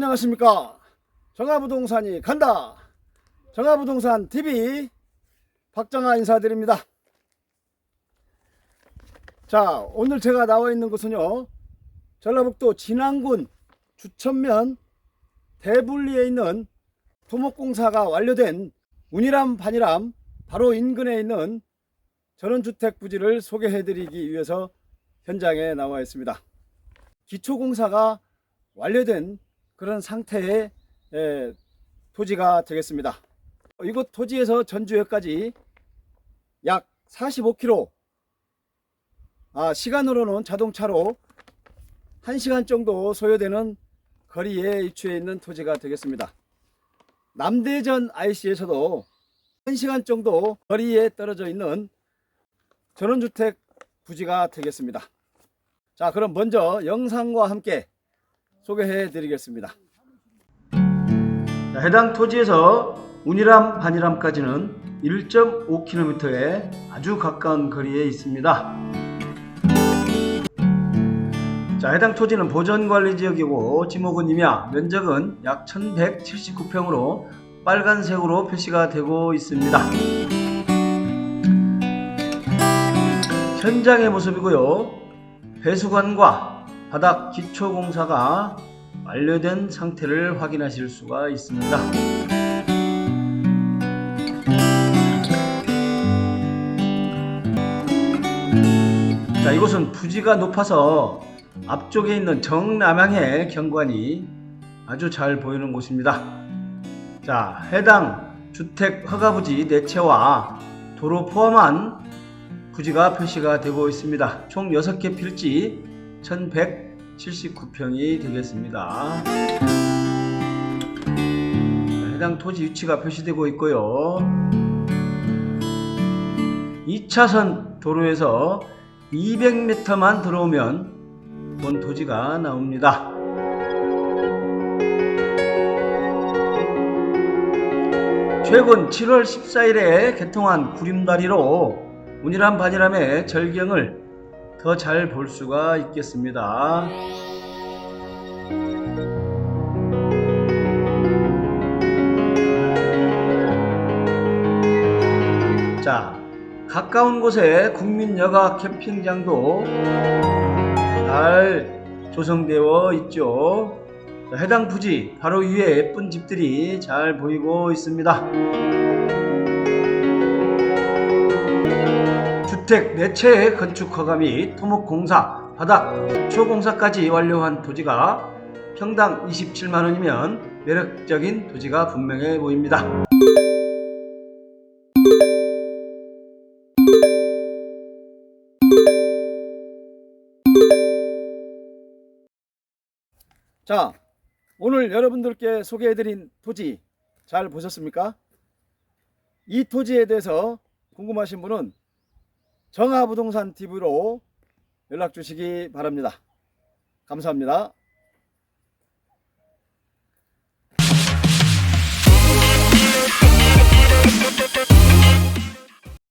안녕하십니까? 정화부동산이 간다. 정화부동산 TV 박정아 인사드립니다. 자 오늘 제가 나와 있는 곳은요 전라북도 진안군 주천면 대분리에 있는 토목공사가 완료된 운이람 반이람 바로 인근에 있는 전원주택 부지를 소개해 드리기 위해서 현장에 나와 있습니다. 기초공사가 완료된 그런 상태의 에, 토지가 되겠습니다. 이곳 토지에서 전주역까지 약 45km, 아, 시간으로는 자동차로 1시간 정도 소요되는 거리에 위치해 있는 토지가 되겠습니다. 남대전 IC에서도 1시간 정도 거리에 떨어져 있는 전원주택 부지가 되겠습니다. 자, 그럼 먼저 영상과 함께 소개해 드리겠습니다. 해당 토지에서 운이람 반이람까지는 1.5km의 아주 가까운 거리에 있습니다. 자, 해당 토지는 보전관리 지역이고 지목은 임야, 면적은 약 1179평으로 빨간색으로 표시가 되고 있습니다. 현장의 모습이고요. 배수관과 바닥 기초 공사가 완료된 상태를 확인하실 수가 있습니다. 자, 이곳은 부지가 높아서 앞쪽에 있는 정남향의 경관이 아주 잘 보이는 곳입니다. 자, 해당 주택 허가부지 4채와 도로 포함한 부지가 표시가 되고 있습니다. 총 6개 필지 1179평이 되겠습니다. 자, 해당 토지 위치가 표시되고 있고요. 2차선 도로에서 200m만 들어오면 본 토지가 나옵니다. 최근 7월 14일에 개통한 구림다리로 운이람 반이람의 절경을 더 잘 볼 수가 있겠습니다. 자, 가까운 곳에 국민여가 캠핑장도 잘 조성되어 있죠. 자, 해당 부지 바로 위에 예쁜 집들이 잘 보이고 있습니다. 주택 4채의 건축 허가 및 토목공사, 바닥, 초공사까지 완료한 토지가 평당 27만원이면 매력적인 토지가 분명해 보입니다. 자, 오늘 여러분들께 소개해드린 토지 잘 보셨습니까? 이 토지에 대해서 궁금하신 분은 정하부동산 TV로 연락 주시기 바랍니다. 감사합니다.